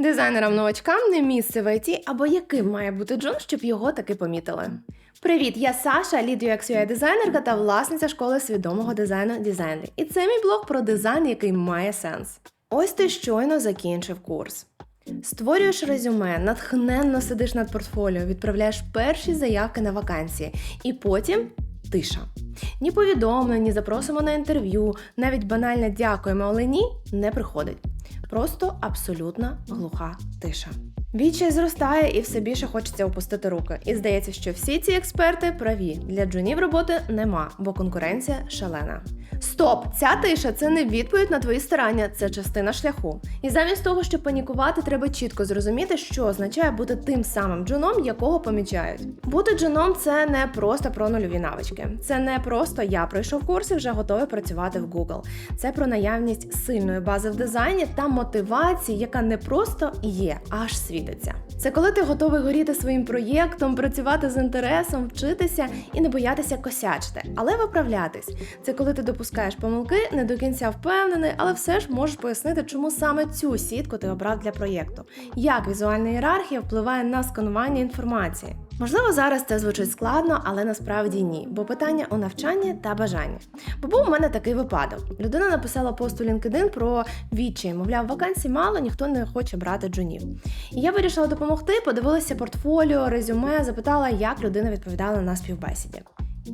Дизайнерам новачкам не місце в ІТ, або яким має бути Джун, щоб його таки помітили. Привіт, я Саша, лід UX UI дизайнерка та власниця школи свідомого дизайну Дизайнер. І це мій блог про дизайн, який має сенс. Ось ти щойно закінчив курс. Створюєш резюме, натхненно сидиш над портфоліо, відправляєш перші заявки на вакансії, і потім тиша. Ні повідомлень, ні запросимо на інтерв'ю, навіть банальне дякуємо, але ні не приходить. Просто абсолютна глуха тиша. Відчай зростає і все більше хочеться опустити руки. І здається, що всі ці експерти праві. Для джунів роботи нема, бо конкуренція шалена. Стоп! Ця тиша це не відповідь на твої старання, це частина шляху. І замість того, щоб панікувати, треба чітко зрозуміти, що означає бути тим самим джуном, якого помічають. Бути джуном це не просто про нульові навички. Це не просто я пройшов курс і вже готовий працювати в Google. Це про наявність сильної бази в дизайні та мотивації, яка не просто є, аж світиться. Це коли ти готовий горіти своїм проєктом, працювати з інтересом, вчитися і не боятися косячити, але виправлятись. Це коли ти допускаєш помилки, не до кінця впевнений, але все ж можеш пояснити, чому саме цю сітку ти обрав для проєкту, як візуальна ієрархія впливає на сканування інформації. Можливо, зараз це звучить складно, але насправді ні, бо питання у навчанні та бажанні. Бо був у мене такий випадок. Людина написала пост у LinkedIn про відчай, мовляв, вакансій мало, ніхто не хоче брати джунів. І я вирішила допомогти, подивилася портфоліо, резюме, запитала, як людина відповідала на співбесіді.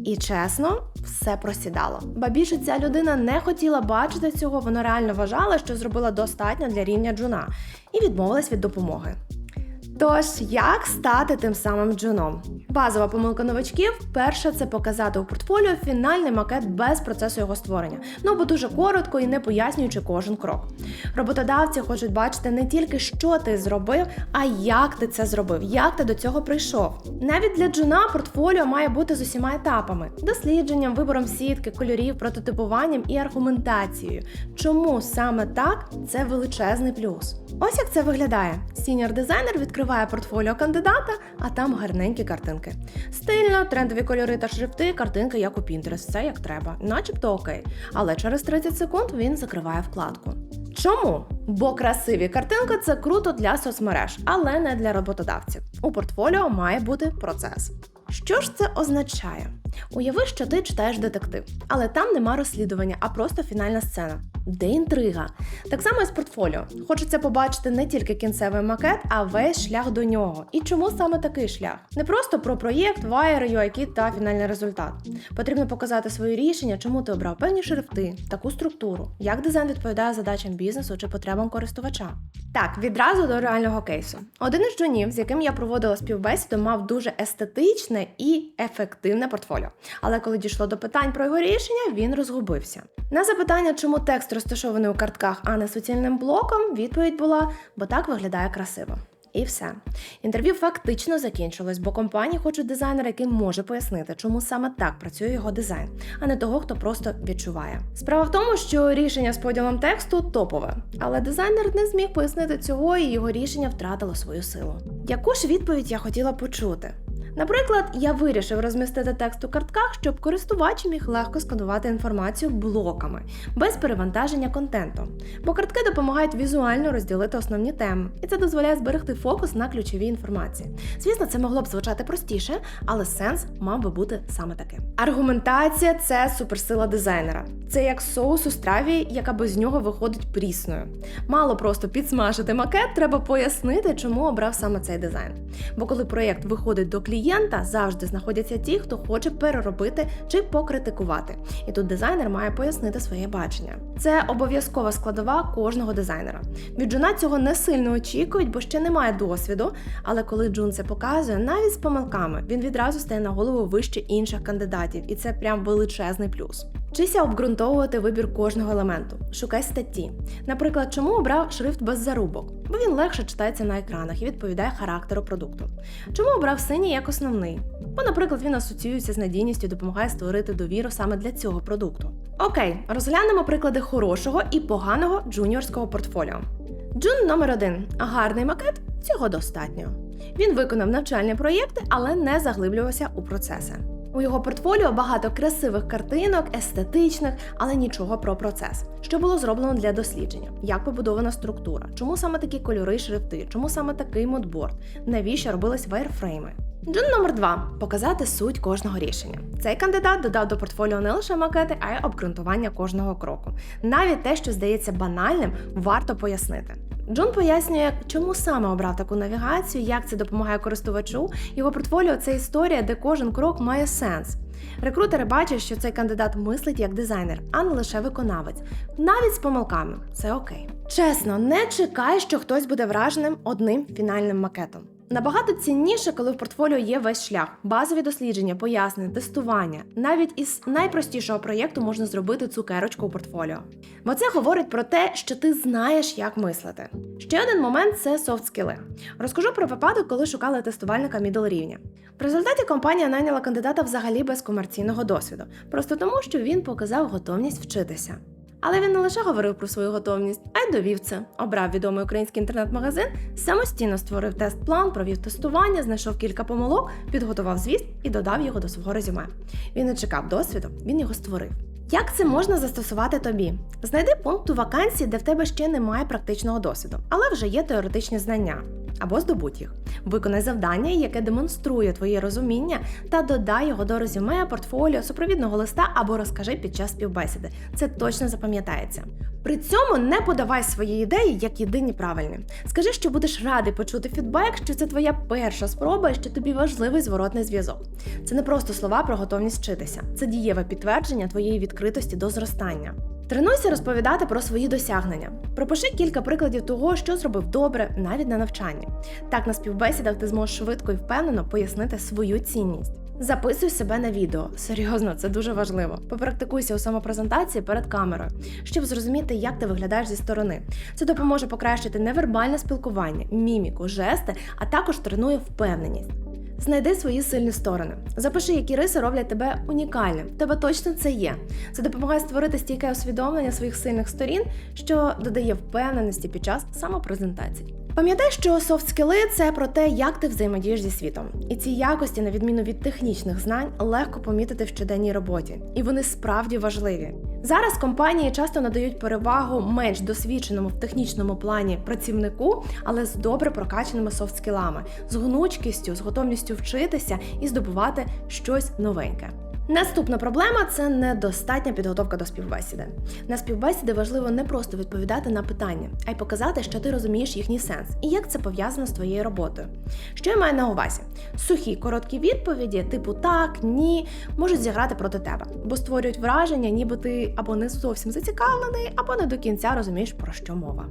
І чесно, все просідало. Ба більше ця людина не хотіла бачити цього, вона реально вважала, що зробила достатньо для рівня джуна, і відмовилась від допомоги. Тож, як стати тим самим джуном? Базова помилка новачків перша це показати у портфоліо фінальний макет без процесу його створення, ну або дуже коротко і не пояснюючи кожен крок. Роботодавці хочуть бачити не тільки що ти зробив, а як ти це зробив, як ти до цього прийшов. Навіть для джуна портфоліо має бути з усіма етапами: дослідженням, вибором сітки, кольорів, прототипуванням і аргументацією. Чому саме так це величезний плюс? Ось як це виглядає. Сіньор дизайнер відкриває портфоліо кандидата, а там гарненькі картинки. Стильно, трендові кольори та шрифти, картинки як у Pinterest, все як треба, начебто окей. Але через 30 секунд він закриває вкладку. Чому? Бо красиві картинки це круто для соцмереж, але не для роботодавців. У портфоліо має бути процес. Що ж це означає? Уяви, що ти читаєш детектив, але там нема розслідування, а просто фінальна сцена. Де інтрига? Так само і з портфоліо. Хочеться побачити не тільки кінцевий макет, а весь шлях до нього. І чому саме такий шлях? Не просто про проєкт, вайер, UIKit та фінальний результат. Потрібно показати свої рішення, чому ти обрав певні шрифти, таку структуру, як дизайн відповідає задачам бізнесу чи потребам користувача. Так, відразу до реального кейсу. Один із джунів, з яким я проводила співбесіду, мав дуже естетичне і ефективне портфоліо. Але коли дійшло до питань про його рішення, він розгубився. На запитання, чому текст розташований у картках, а не суцільним блоком, відповідь була: бо так виглядає красиво. І все. Інтерв'ю фактично закінчилось, бо компанії хочуть дизайнера, який може пояснити, чому саме так працює його дизайн, а не того, хто просто відчуває. Справа в тому, що рішення з поділом тексту топове, але дизайнер не зміг пояснити цього, і його рішення втратило свою силу. Яку ж відповідь я хотіла почути? Наприклад, я вирішив розмістити текст у картках, щоб користувач міг легко сканувати інформацію блоками, без перевантаження контенту. Бо картки допомагають візуально розділити основні теми, і це дозволяє зберегти фокус на ключовій інформації. Звісно, це могло б звучати простіше, але сенс мав би бути саме таким. Аргументація це суперсила дизайнера. Це як соус у страві, яка без нього виходить прісною. Мало просто підсмажити макет, треба пояснити, чому обрав саме цей дизайн. Бо коли проєкт виходить до клієнта, завжди знаходяться ті, хто хоче переробити чи покритикувати. І тут дизайнер має пояснити своє бачення. Це обов'язкова складова кожного дизайнера. Від Джуна цього не сильно очікують, бо ще немає досвіду. Але коли Джун це показує, навіть з помилками, він відразу стає на голову вище інших кандидатів, і це прям величезний плюс. Вчися обґрунтовувати вибір кожного елементу. Шукай статті. Наприклад, чому обрав шрифт без зарубок? Бо він легше читається на екранах і відповідає характеру продукту. Чому обрав синій як основний? Бо, наприклад, він асоціюється з надійністю і допомагає створити довіру саме для цього продукту. Окей, розглянемо приклади хорошого і поганого джуніорського портфоліо. Джун номер один. Гарний макет цього достатньо. Він виконав навчальні проєкти, але не заглиблювався у процеси. У його портфоліо багато красивих картинок, естетичних, але нічого про процес. Що було зроблено для дослідження? Як побудована структура? Чому саме такі кольори, і шрифти? Чому саме такий модборд? Навіщо робились вайрфрейми? Джун номер два показати суть кожного рішення. Цей кандидат додав до портфоліо не лише макети, а й обґрунтування кожного кроку. Навіть те, що здається банальним, варто пояснити. Джон пояснює, чому саме обрав таку навігацію, як це допомагає користувачу. Його портфоліо це історія, де кожен крок має сенс. Рекрутери бачать, що цей кандидат мислить як дизайнер, а не лише виконавець, навіть з помилками. Це окей. Чесно, не чекай, що хтось буде враженим одним фінальним макетом. Набагато цінніше, коли в портфоліо є весь шлях, базові дослідження, пояснення, тестування. Навіть із найпростішого проєкту можна зробити цукерочку у портфоліо. Бо це говорить про те, що ти знаєш, як мислити. Ще один момент це софт-скіли. Розкажу про випадок, коли шукали тестувальника мідл рівня. В результаті компанія найняла кандидата взагалі без комерційного досвіду, просто тому, що він показав готовність вчитися. Але він не лише говорив про свою готовність, а й довів це. Обрав відомий український інтернет-магазин, самостійно створив тест-план, провів тестування, знайшов кілька помилок, підготував звіт і додав його до свого резюме. Він не чекав досвіду, він його створив. Як це можна застосувати тобі? Знайди пункт у вакансії, де в тебе ще немає практичного досвіду, але вже є теоретичні знання. Або здобудь їх. Виконай завдання, яке демонструє твоє розуміння, та додай його до резюме, портфоліо, супровідного листа або розкажи під час співбесіди. Це точно запам'ятається. При цьому не подавай свої ідеї як єдині правильні. Скажи, що будеш радий почути фідбек, що це твоя перша спроба і що тобі важливий зворотний зв'язок. Це не просто слова про готовність вчитися, це дієве підтвердження твоєї відкритості до зростання. Тренуйся розповідати про свої досягнення. Пропиши кілька прикладів того, що зробив добре, навіть на навчанні. Так на співбесідах ти зможеш швидко і впевнено пояснити свою цінність. Записуй себе на відео. Серйозно, це дуже важливо. Попрактикуйся у самопрезентації перед камерою, щоб зрозуміти, як ти виглядаєш зі сторони. Це допоможе покращити невербальне спілкування, міміку, жести, а також тренує впевненість. Знайди свої сильні сторони. Запиши, які риси роблять тебе унікальним. Тебе точно це є. Це допомагає створити стійке усвідомлення своїх сильних сторін, що додає впевненості під час самопрезентації. Пам'ятай, що софт-скіли – це про те, як ти взаємодієш зі світом. І ці якості, на відміну від технічних знань, легко помітити в щоденній роботі, і вони справді важливі. Зараз компанії часто надають перевагу менш досвідченому в технічному плані працівнику, але з добре прокаченими софт-скілами, з гнучкістю, з готовністю вчитися і здобувати щось новеньке. Наступна проблема це недостатня підготовка до співбесіди. На співбесіди важливо не просто відповідати на питання, а й показати, що ти розумієш їхній сенс і як це пов'язано з твоєю роботою. Що я маю на увазі? Сухі короткі відповіді, типу так, ні, можуть зіграти проти тебе, бо створюють враження, ніби ти або не зовсім зацікавлений, або не до кінця розумієш, про що мова.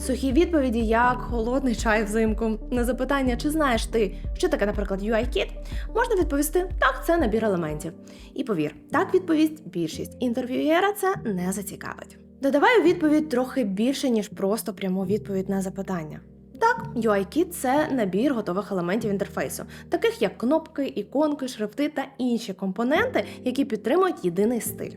Сухі відповіді, як холодний чай взимку. На запитання, чи знаєш ти, що таке, наприклад, UI-кіт, можна відповісти так, це набір елементів. І повір, так відповість більшість інтерв'юєра це не зацікавить. Додавай у відповідь трохи більше, ніж просто пряму відповідь на запитання. Так, UI-Kit – це набір готових елементів інтерфейсу, таких як кнопки, іконки, шрифти та інші компоненти, які підтримують єдиний стиль.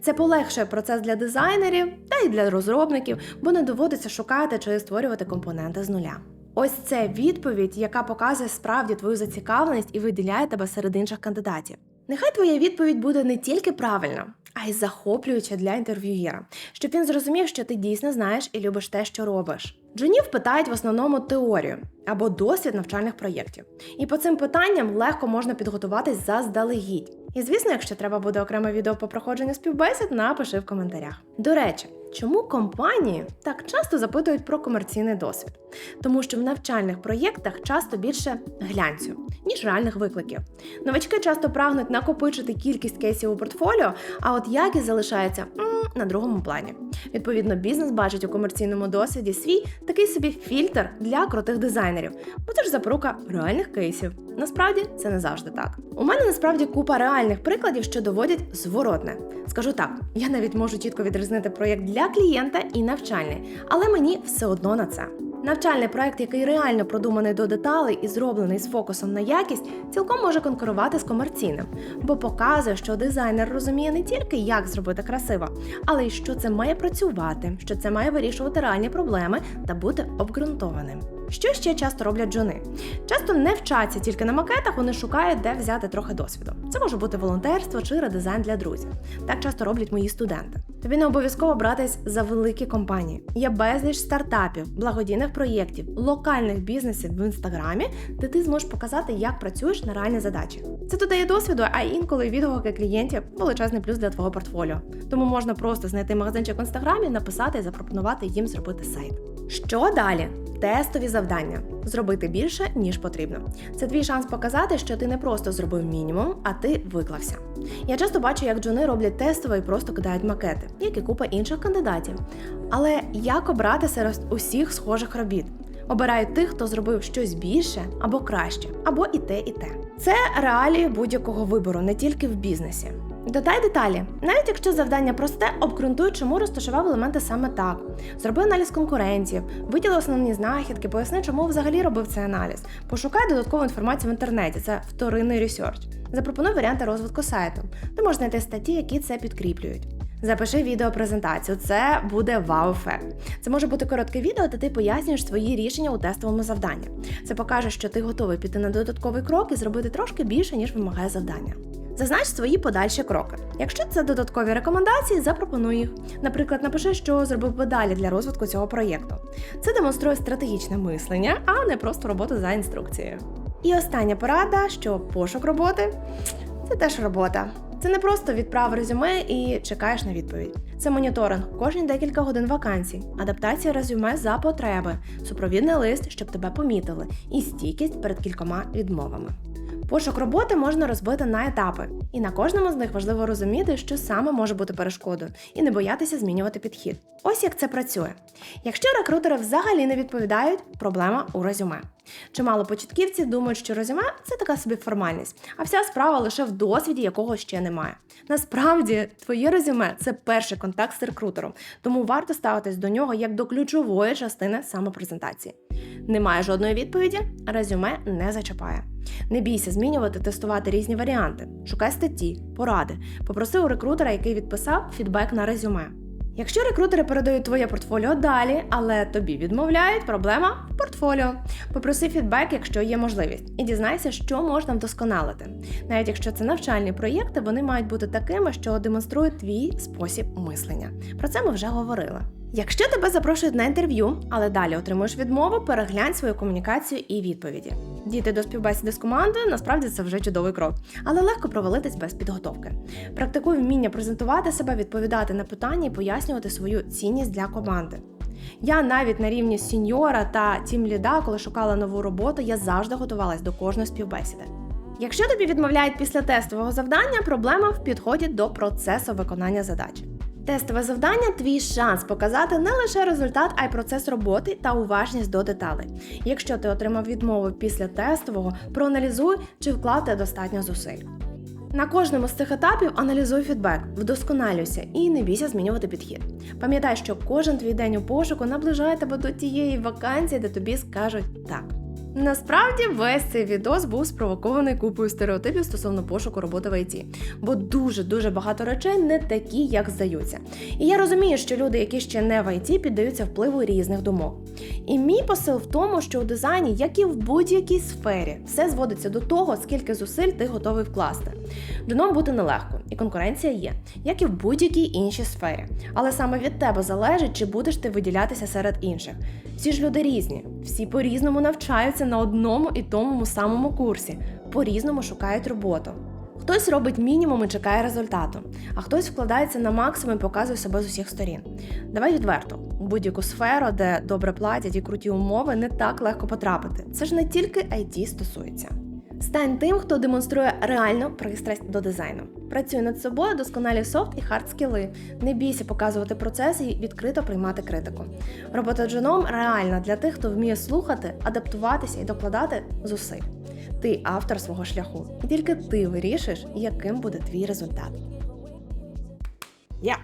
Це полегшує процес для дизайнерів та й для розробників, бо не доводиться шукати чи створювати компоненти з нуля. Ось це відповідь, яка показує справді твою зацікавленість і виділяє тебе серед інших кандидатів. Нехай твоя відповідь буде не тільки правильна, а й захоплююча для інтерв'юєра, щоб він зрозумів, що ти дійсно знаєш і любиш те, що робиш. Джунів питають в основному теорію або досвід навчальних проєктів. І по цим питанням легко можна підготуватись заздалегідь. І звісно, якщо треба буде окреме відео по проходженню співбесід, напиши в коментарях. До речі, чому компанії так часто запитують про комерційний досвід? Тому що в навчальних проєктах часто більше глянцю, ніж реальних викликів. Новачки часто прагнуть накопичити кількість кейсів у портфоліо, а от якість залишається на другому плані. Відповідно, бізнес бачить у комерційному досвіді свій такий собі фільтр для крутих дизайнерів, бо це ж запорука реальних кейсів. Насправді це не завжди так. У мене насправді купа реальних прикладів, що доводять зворотне. Скажу так, я навіть можу чітко відрізнити проєкт для клієнта і навчальний, але мені все одно на це. Навчальний проект, який реально продуманий до деталей і зроблений з фокусом на якість, цілком може конкурувати з комерційним, бо показує, що дизайнер розуміє не тільки, як зробити красиво, але й що це має працювати, що це має вирішувати реальні проблеми та бути обґрунтованим. Що ще часто роблять джуни? Часто не вчаться тільки на макетах, вони шукають, де взяти трохи досвіду. Це може бути волонтерство чи редизайн для друзів. Так часто роблять мої студенти. Тобі не обов'язково братись за великі компанії. Є безліч стартапів, благодійних проєктів, локальних бізнесів в інстаграмі, де ти зможеш показати, як працюєш на реальні задачі. Це додає досвіду, а інколи відгуки клієнтів величезний плюс для твого портфоліо. Тому можна просто знайти магазинчик в інстаграмі, написати і запропонувати їм зробити сайт. Що далі? Тестові завдання зробити більше ніж потрібно. Це твій шанс показати, що ти не просто зробив мінімум, а ти виклався. Я часто бачу, як джуни роблять тестово і просто кидають макети, як і купа інших кандидатів. Але як обрати серед усіх схожих робіт? Обирають тих, хто зробив щось більше або краще, або і те, і те. Це реалії будь-якого вибору, не тільки в бізнесі. Додай деталі. Навіть якщо завдання просте, обґрунтуй, чому розташував елементи саме так. Зроби аналіз конкурентів, виділи основні знахідки, поясни, чому взагалі робив цей аналіз. Пошукай додаткову інформацію в інтернеті, це вторинний ресерч. Запропонуй варіанти розвитку сайту. Ти можеш знайти статті, які це підкріплюють. Запиши відеопрезентацію, це буде вау-ефект. Це може бути коротке відео, де ти пояснюєш свої рішення у тестовому завданні. Це покаже, що ти готовий піти на додатковий крок і зробити трошки більше, ніж вимагає завдання. Зазнач свої подальші кроки. Якщо це додаткові рекомендації, запропонуй їх. Наприклад, напиши, що зробив би далі для розвитку цього проєкту. Це демонструє стратегічне мислення, а не просто роботу за інструкцією. І остання порада, що пошук роботи це теж робота. Це не просто відправ резюме і чекаєш на відповідь. Це моніторинг кожні декілька годин вакансій, адаптація резюме за потреби, супровідний лист, щоб тебе помітили, і стійкість перед кількома відмовами. Пошук роботи можна розбити на етапи, і на кожному з них важливо розуміти, що саме може бути перешкодою, і не боятися змінювати підхід. Ось як це працює. Якщо рекрутери взагалі не відповідають, проблема у резюме. Чимало початківців думають, що резюме це така собі формальність, а вся справа лише в досвіді, якого ще немає. Насправді, твоє резюме це перший контакт з рекрутером, тому варто ставитись до нього як до ключової частини самопрезентації. Немає жодної відповіді, резюме не зачіпає. Не бійся змінювати, тестувати різні варіанти. Шукай статті, поради. Попроси у рекрутера, який відписав фідбек на резюме. Якщо рекрутери передають твоє портфоліо далі, але тобі відмовляють, проблема в портфоліо. Попроси фідбек, якщо є можливість, і дізнайся, що можна вдосконалити. Навіть якщо це навчальні проєкти, вони мають бути такими, що демонструють твій спосіб мислення. Про це ми вже говорили. Якщо тебе запрошують на інтерв'ю, але далі отримуєш відмову, переглянь свою комунікацію і відповіді. Діти до співбесіди з командою насправді це вже чудовий крок, але легко провалитись без підготовки. Практикуй вміння презентувати себе, відповідати на питання і пояснювати свою цінність для команди. Я навіть на рівні сіньора та тім-ліда, коли шукала нову роботу, я завжди готувалась до кожної співбесіди. Якщо тобі відмовляють після тестового завдання, проблема в підході до процесу виконання задачі. Тестове завдання твій шанс показати не лише результат, а й процес роботи та уважність до деталей. Якщо ти отримав відмову після тестового, проаналізуй, чи вклав ти достатньо зусиль. На кожному з цих етапів аналізуй фідбек, вдосконалюйся і не бійся змінювати підхід. Пам'ятай, що кожен твій день у пошуку наближає тебе до тієї вакансії, де тобі скажуть так. Насправді весь цей відос був спровокований купою стереотипів стосовно пошуку роботи в ІТ, бо дуже дуже багато речей не такі, як здаються. І я розумію, що люди, які ще не в ІТ, піддаються впливу різних думок. І мій посил в тому, що у дизайні, як і в будь-якій сфері, все зводиться до того, скільки зусиль ти готовий вкласти. Джуном бути нелегко, і конкуренція є, як і в будь-якій іншій сфері. Але саме від тебе залежить, чи будеш ти виділятися серед інших. Всі ж люди різні, всі по-різному навчаються на одному і тому самому курсі, по-різному шукають роботу. Хтось робить мінімум і чекає результату, а хтось вкладається на максимум і показує себе з усіх сторін. Давай відверто, будь-яку сферу, де добре платять і круті умови, не так легко потрапити. Це ж не тільки IT стосується. Стань тим, хто демонструє реальну пристрасть до дизайну. Працюй над собою, досконалі софт і хард скіли. Не бійся показувати процес і відкрито приймати критику. Робота джуном реальна для тих, хто вміє слухати, адаптуватися і докладати зусиль. Ти автор свого шляху, і тільки ти вирішиш, яким буде твій результат. Я!